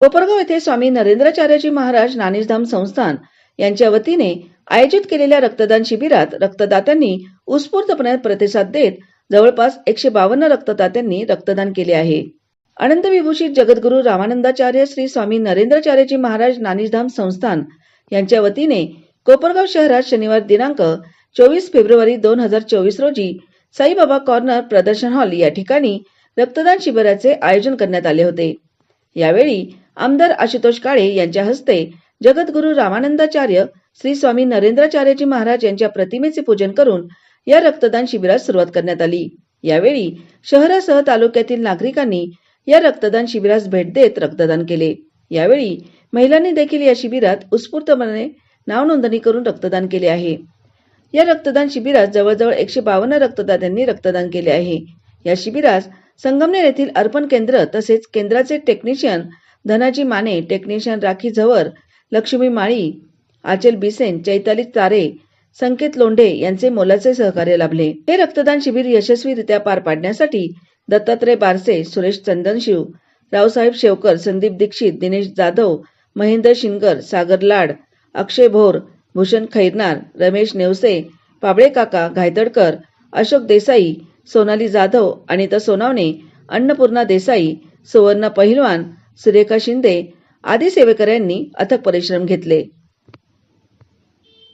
कोपरगाव येथे स्वामी नरेंद्राचार्यजी महाराज ज्ञानेशधाम संस्थान यांच्या वतीने आयोजित केलेल्या रक्तदान शिबिरात रक्तदात्यांनी उत्स्फूर्तपणे प्रतिसाद देत जवळपास एकशे बावन्न रक्तदात्यांनी रक्तदान केले आहे. अनंत विभूषित जगद्गुरू रामानंदाचार्य श्री स्वामी नरेंद्राचार्यजी महाराज ज्ञानेशधाम संस्थान यांच्या वतीने कोपरगाव शहरात शनिवार दिनांक चोवीस फेब्रुवारी दोन हजार चोवीस रोजी साईबाबा कॉर्नर प्रदर्शन हॉल या ठिकाणी रक्तदान शिबिराचे आयोजन करण्यात आले होते. यावेळी आमदार आशुतोष काळे यांच्या हस्ते जगद्गुरु रामानंदाचार्य श्री स्वामी नरेंद्राचार्यजी महाराज यांच्या प्रतिमेचे पूजन करून या रक्तदान शिबिरास सुरुवात करण्यात आली. यावेळी शहरासह तालुक्यातील नागरिकांनी या रक्तदान शिबिरास भेट देत रक्तदान केले. यावेळी महिलांनी देखील या शिबिरात उत्स्फूर्तपणे नाव नोंदणी करून रक्तदान केले आहे. या रक्तदान शिबिरात जवळजवळ एकशे बावन्न रक्तदात्यांनी रक्तदान केले आहे. या शिबिरास संगमनेर येथील अर्पण केंद्र तसेच केंद्राचे टेक्निशियन धनाजी माने टेक्निशियन राखी झवर लक्ष्मी माळी आचल बिसेन चैताली तारे संकेत लोंढे यांचे मोलाचे सहकार्य लाभले. हे रक्तदान शिबिर यशस्वीरित्या पार पाडण्यासाठी दत्तात्रय बारसे सुरेश चंदनशिव रावसाहेब शेवकर संदीप दीक्षित दिनेश जाधव महेंद्र शिंगर सागर लाड अक्षय भोर भूषण खैरनार रमेश नेवसे पाबळे काका घायतडकर अशोक देसाई सोनाली जाधव अनिता सोनावणे अन्नपूर्णा देसाई सुवर्ण पहिलवान सुरेखा शिंदे आदी सेवेकऱ्यांनी अथक परिश्रम घेतले.